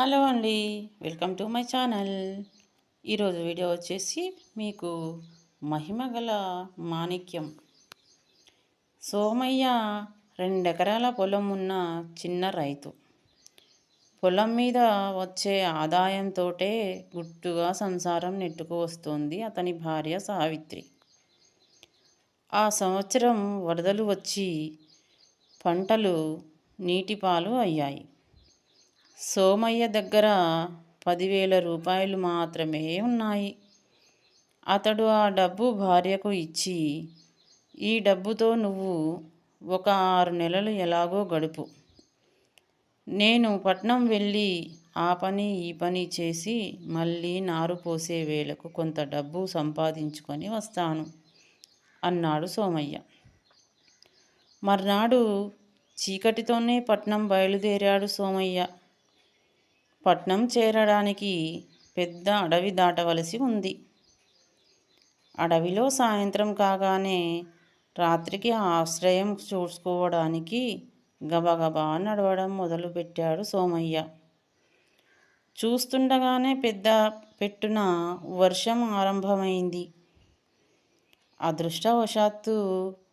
Hello అండి welcome to my channel. ఈరోజు video వచ్చేసి మీకు మహిమగల మాణిక్యం. సోమయ్య రెండెకరాల పొలం ఉన్న చిన్న రైతు. పొలం మీద వచ్చే ఆదాయంతో గుట్టుగా సంసారం నెట్టుకు వస్తుంది అతని భార్య సావిత్రి. ఆ సంవత్సరం వరదలు వచ్చి పంటలు నీటిపాలు అయ్యాయి. సోమయ్య దగ్గర పదివేల రూపాయలు మాత్రమే ఉన్నాయి. అతడు ఆ డబ్బు భార్యకు ఇచ్చి ఈ డబ్బుతో నువ్వు ఒక ఆరు నెలలు ఎలాగో గడుపు. నేను పట్నం వెళ్ళి ఆ పని ఈ పని చేసి మళ్ళీ నారు పోసే వేళకు కొంత డబ్బు సంపాదించుకొని వస్తాను అన్నాడు సోమయ్య. మర్నాడు చీకటితోనే పట్నం బయలుదేరాడు సోమయ్య. పట్నం చేరడానికి పెద్ద అడవి దాటవలసి ఉంది. అడవిలో సాయంత్రం కాగానే రాత్రికి ఆశ్రయం చూసుకోవడానికి గబగబా నడవడం మొదలుపెట్టాడు సోమయ్య. చూస్తుండగానే పెద్ద పెట్టున వర్షం ఆరంభమైంది. అదృష్టవశాత్తు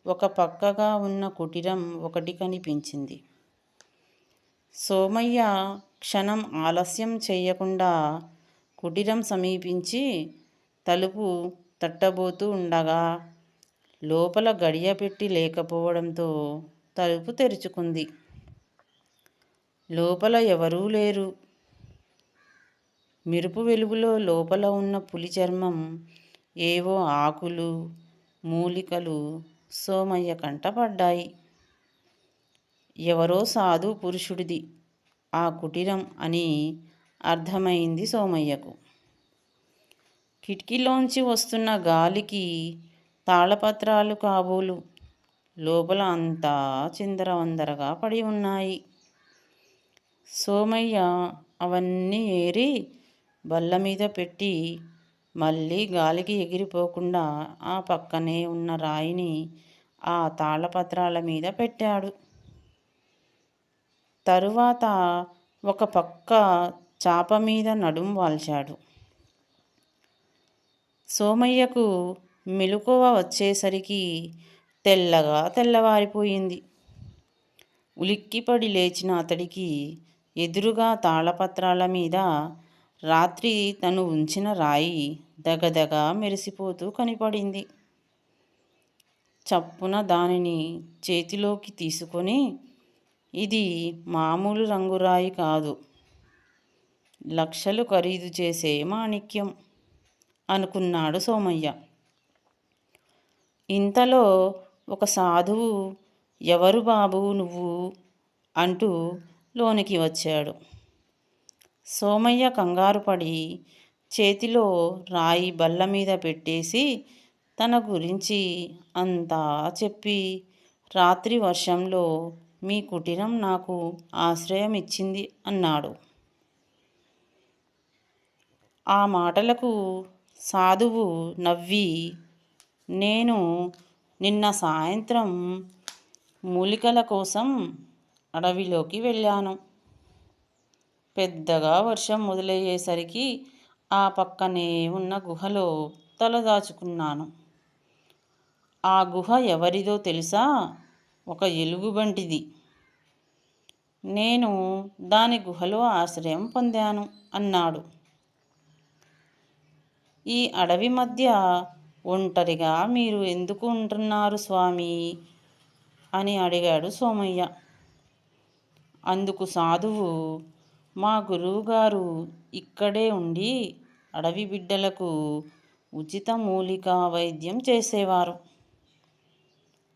ఒక పక్కగా ఉన్న కుటీరం ఒకటి కనిపించింది. సోమయ్య క్షణం ఆలస్యం చేయకుండా కుటీరం సమీపించి తలుపు తట్టబోతూ ఉండగా లోపల గడియ పెట్టి లేకపోవడంతో తలుపు తెరుచుకుంది. లోపల ఎవరూ లేరు. మెరుపు వెలుగులో లోపల ఉన్న పులి చర్మం ఏవో ఆకులు మూలికలు సోమయ్య కంటపడ్డాయి. ఎవరో సాధు పురుషుడిది. ఆ కుటీరం అని అర్థమైంది సోమయ్యకు. కిటికీలోంచి వస్తున్న గాలికి తాళపత్రాలు కాబోలు. లోపల అంతా చిందరవందరగా పడి ఉన్నాయి. సోమయ్య అవన్నీ ఏరి బల్ల మీద పెట్టి మళ్ళీ గాలికి ఎగిరిపోకుండా ఆ పక్కనే ఉన్న రాయిని ఆ తాళపత్రాల మీద పెట్టాడు. తరువాత ఒక పక్క చాప మీద నడుం వాల్చాడు. సోమయ్యకు మెలకువ వచ్చేసరికి తెల్లగా తెల్లవారిపోయింది. ఉలిక్కిపడి లేచిన అతడికి ఎదురుగా తాళపత్రాల మీద రాత్రి తను ఉంచిన రాయి దగదగ మెరిసిపోతూ కనిపడింది. చప్పున దానిని చేతిలోకి తీసుకొని ఇది మామూలు రంగురాయి కాదు. లక్షలు ఖరీదు చేసే మాణిక్యం అనుకున్నాడు సోమయ్య. ఇంతలో ఒక సాధువు ఎవరు బాబు నువ్వు? అంటూ లోనికి వచ్చాడు. సోమయ్య కంగారు పడి చేతిలో రాయి బల్ల మీద పెట్టేసి తన గురించి అంతా చెప్పి రాత్రి వర్షంలో మీ కుటీరం నాకు ఆశ్రయం ఇచ్చింది అన్నాడు. ఆ మాటలకు సాధువు నవ్వి నేను నిన్న సాయంత్రం మూలికల కోసం అడవిలోకి వెళ్ళాను. పెద్దగా వర్షం మొదలయ్యేసరికి ఆ పక్కనే ఉన్న గుహలో తలదాచుకున్నాను. ఆ గుహ ఎవరిదో తెలుసా? ఒక ఎలుగుబంటిది. నేను దాని గుహలో ఆశ్రయం పొందాను అన్నాడు. ఈ అడవి మధ్య ఒంటరిగా మీరు ఎందుకు ఉంటున్నారు స్వామి? అని అడిగాడు సోమయ్య. అందుకు సాధువు మా గురువుగారు ఇక్కడే ఉండి అడవి బిడ్డలకు ఉచిత మూలికా వైద్యం చేసేవారు.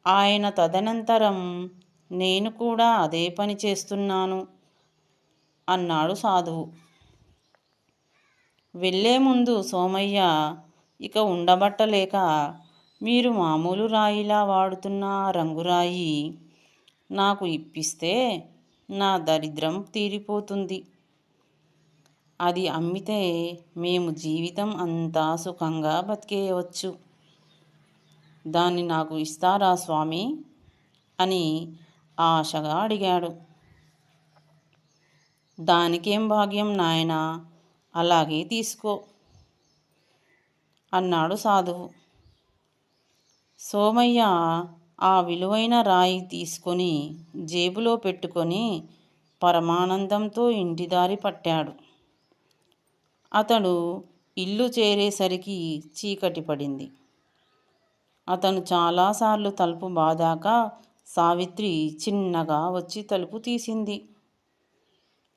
ఆయన తదనంతరం నేను కూడా అదే పని చేస్తున్నాను అన్నాడు సాధువు. వెళ్ళే ముందు సోమయ్య ఇక ఉండబట్టలేక మీరు మామూలు రాయిలా వాడుతున్న రంగురాయి నాకు ఇప్పిస్తే నా దరిద్రం తీరిపోతుంది. అది అమ్మితే మేము జీవితం అంతా సుఖంగా బతికేయవచ్చు. దాన్ని నాకు ఇస్తారా స్వామి? అని ఆశగా అడిగాడు. దానికేం భాగ్యం నాయనా? అలాగే తీసుకో అన్నాడు సాధువు. సోమయ్య ఆ విలువైన రాయి తీసుకొని జేబులో పెట్టుకొని పరమానందంతో ఇంటిదారి పట్టాడు. అతడు ఇల్లు చేరేసరికి చీకటి పడింది. అతను చాలాసార్లు తలుపు బాదాక సావిత్రి చిన్నగా వచ్చి తలుపు తీసింది.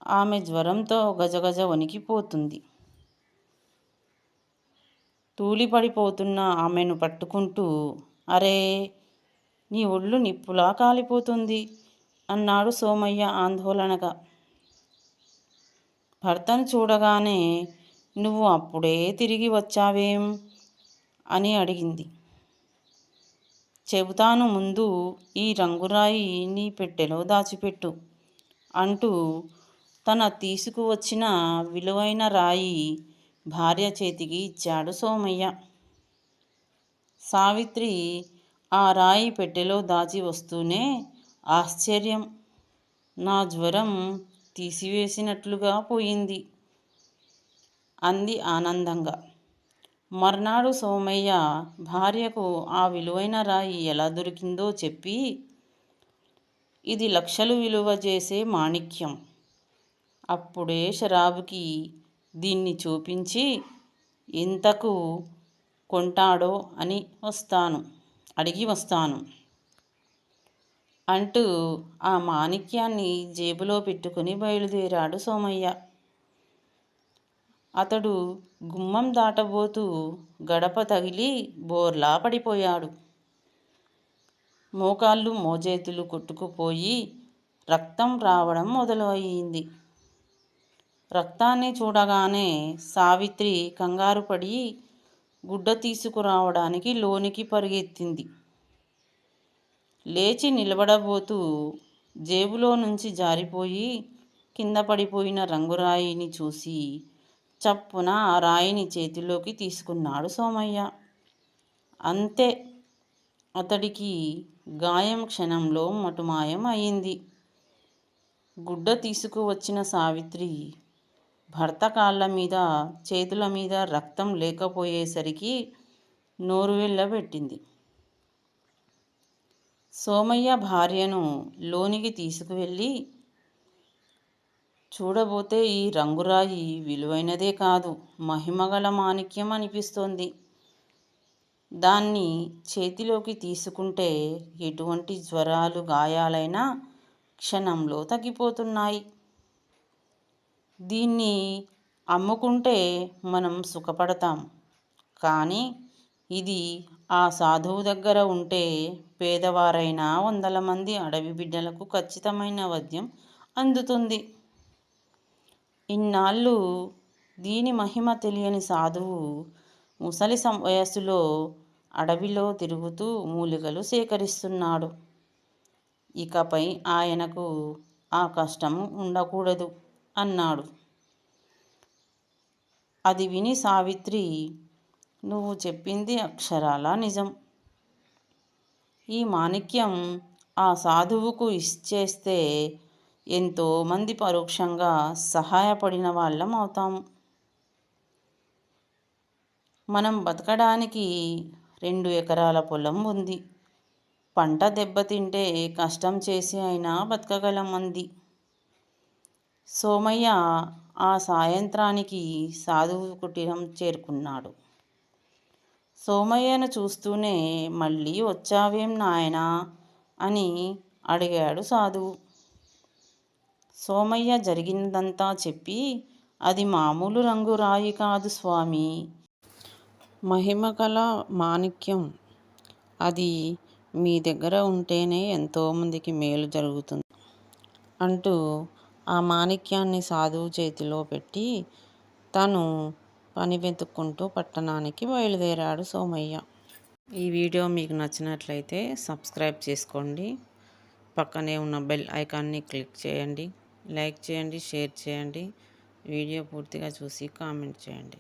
ఆమె జ్వరంతో గజగజ వణికిపోతుంది. తూలిపడిపోతున్న ఆమెను పట్టుకుంటూ అరే నీ ఒళ్ళు నిప్పులా కాలిపోతుంది అన్నాడు సోమయ్య ఆందోళనగా. భర్తను చూడగానే నువ్వు అప్పుడే తిరిగి వచ్చావేం? అని అడిగింది. చెబుతాను ముందు ఈ రంగురాయి నీ పెట్టెలో దాచిపెట్టు అంటూ తన తీసుకువచ్చిన విలువైన రాయి భార్య చేతికి ఇచ్చాడు సోమయ్య. సావిత్రి ఆ రాయి పెట్టెలో దాచి వస్తూనే ఆశ్చర్యం. నా జ్వరం తీసివేసినట్లుగా పోయింది అంది ఆనందంగా. మర్నాడు సోమయ్య భార్యకు ఆ విలువైన రాయి ఎలా దొరికిందో చెప్పి ఇది లక్షలు విలువ చేసే మాణిక్యం. అప్పుడే షరాబుకి దీన్ని చూపించి ఇంతకు కొంటాడో అని వస్తాను అడిగి వస్తాను అంటూ ఆ మాణిక్యాన్ని జేబులో పెట్టుకుని బయలుదేరాడు సోమయ్య. అతడు గుమ్మం దాటబోతూ గడప తగిలి బోర్లా పడిపోయాడు. మోకాళ్ళు మోజేతులు కొట్టుకుపోయి రక్తం రావడం మొదలయ్యింది రక్తాన్ని చూడగానే సావిత్రి కంగారు పడి గుడ్డ తీసుకురావడానికి లోనికి పరిగెత్తింది. లేచి నిలబడబోతూ జేబులో నుంచి జారిపోయి కింద పడిపోయిన రంగురాయిని చూసి చప్పున ఆ రాయిని చేతిలోకి తీసుకున్నాడు సోమయ్య. అంతే అతడికి గాయం క్షణంలో మటుమాయం అయింది గుడ్డ తీసుకువచ్చిన సావిత్రి భర్త కాళ్ళ మీద చేతుల మీద రక్తం లేకపోయేసరికి నోరు వెళ్ళబెట్టింది సోమయ్య భార్యను లోనికి తీసుకువెళ్ళి చూడబోతే ఈ రంగురాయి విలువైనదే కాదు మహిమగల మాణిక్యం అనిపిస్తోంది. దాన్ని చేతిలోకి తీసుకుంటే ఎటువంటి జ్వరాలు గాయాలైనా క్షణంలో తగ్గిపోతున్నాయి. దీన్ని అమ్ముకుంటే మనం సుఖపడతాం. కానీ ఇది ఆ సాధువు దగ్గర ఉంటే పేదవారైన వందల మంది అడవి బిడ్డలకు ఖచ్చితమైన వద్యం అందుతుంది. ఇన్నాళ్ళు దీని మహిమ తెలియని సాధువు ముసలి వయస్సులో అడవిలో తిరుగుతూ మూలికలు సేకరిస్తున్నాడు. ఇకపై ఆయనకు ఆ కష్టం ఉండకూడదు అన్నాడు. అది విని సావిత్రి నువ్వు చెప్పింది అక్షరాల నిజం? ఈ మాణిక్యం ఆ సాధువుకు ఇచ్చేస్తే ఎంతోమంది పరోక్షంగా సహాయపడిన వాళ్ళం అవుతాము మనం బతకడానికి రెండు ఎకరాల పొలం ఉంది. పంట దెబ్బతింటే కష్టం చేసి అయినా బతకగలం అంది. సోమయ్య ఆ సాయంత్రానికి సాధువు కుటీరం చేరుకున్నాడు. సోమయ్యను చూస్తూనే మళ్ళీ వచ్చావేం నాయనా అని అడిగాడు సాధువు. సోమయ్య జరిగినదంతా చెప్పి అది మామూలు రంగు రాయి కాదు స్వామి. మహిమగల మాణిక్యం. అది మీ దగ్గర ఉంటేనే ఎంతోమందికి మేలు జరుగుతుంది. అంటూ ఆ మాణిక్యాన్ని సాధువు చేతిలో పెట్టి తను పని వెతుక్కుంటూ పట్టణానికి బయలుదేరాడు సోమయ్య. ఈ వీడియో మీకు నచ్చినట్లయితే సబ్స్క్రైబ్ చేసుకోండి. పక్కనే ఉన్న బెల్ ఐకాన్ని క్లిక్ చేయండి. లైక్ చేయండి షేర్ చేయండి. వీడియో పూర్తిగా చూసి కామెంట్ చేయండి.